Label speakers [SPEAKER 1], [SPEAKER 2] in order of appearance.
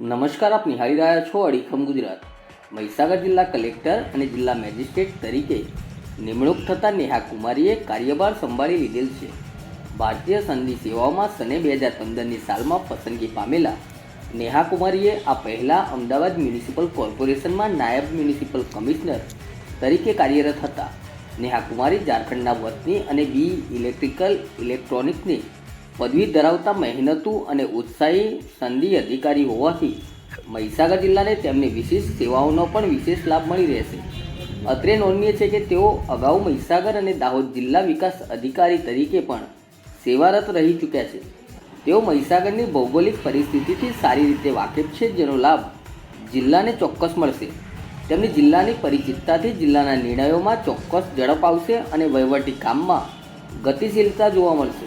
[SPEAKER 1] નમસ્કાર, આપ નિહાળી રહ્યા છો અડીખમ ગુજરાત. મહીસાગર જિલ્લા કલેક્ટર અને જિલ્લા મેજિસ્ટ્રેટ તરીકે નિમણૂક થતાં નેહા કુમારીએ કાર્યભાર સંભાળી લીધેલ છે. ભારતીય સંધિ સેવાઓમાં સને બે હજાર પંદરની સાલમાં પસંદગી પામેલા નેહા કુમારીએ આ પહેલાં અમદાવાદ મ્યુનિસિપલ કોર્પોરેશનમાં નાયબ મ્યુનિસિપલ કમિશનર તરીકે કાર્યરત હતા. નેહા કુમારી ઝારખંડના વતની અને બી ઇલેક્ટ્રિકલ ઇલેક્ટ્રોનિક્સની પદવી ધરાવતા મહેનતુ અને ઉત્સાહી સંધિ અધિકારી હોવાથી મહીસાગર જિલ્લાને તેમની વિશેષ સેવાઓનો પણ વિશેષ લાભ મળી રહેશે. અત્રે નોંધનીય છે કે તેઓ અગાઉ મહીસાગર અને દાહોદ જિલ્લા વિકાસ અધિકારી તરીકે પણ સેવારત રહી ચૂક્યા છે. તેઓ મહીસાગરની ભૌગોલિક પરિસ્થિતિથી સારી રીતે વાકેફ છે, જેનો લાભ જિલ્લાને ચોક્કસ મળશે. તેમની જિલ્લાની પરિચિતતાથી જિલ્લાના નિર્ણયોમાં ચોક્કસ ઝડપ આવશે અને વહીવટી કામમાં ગતિશીલતા જોવા મળશે.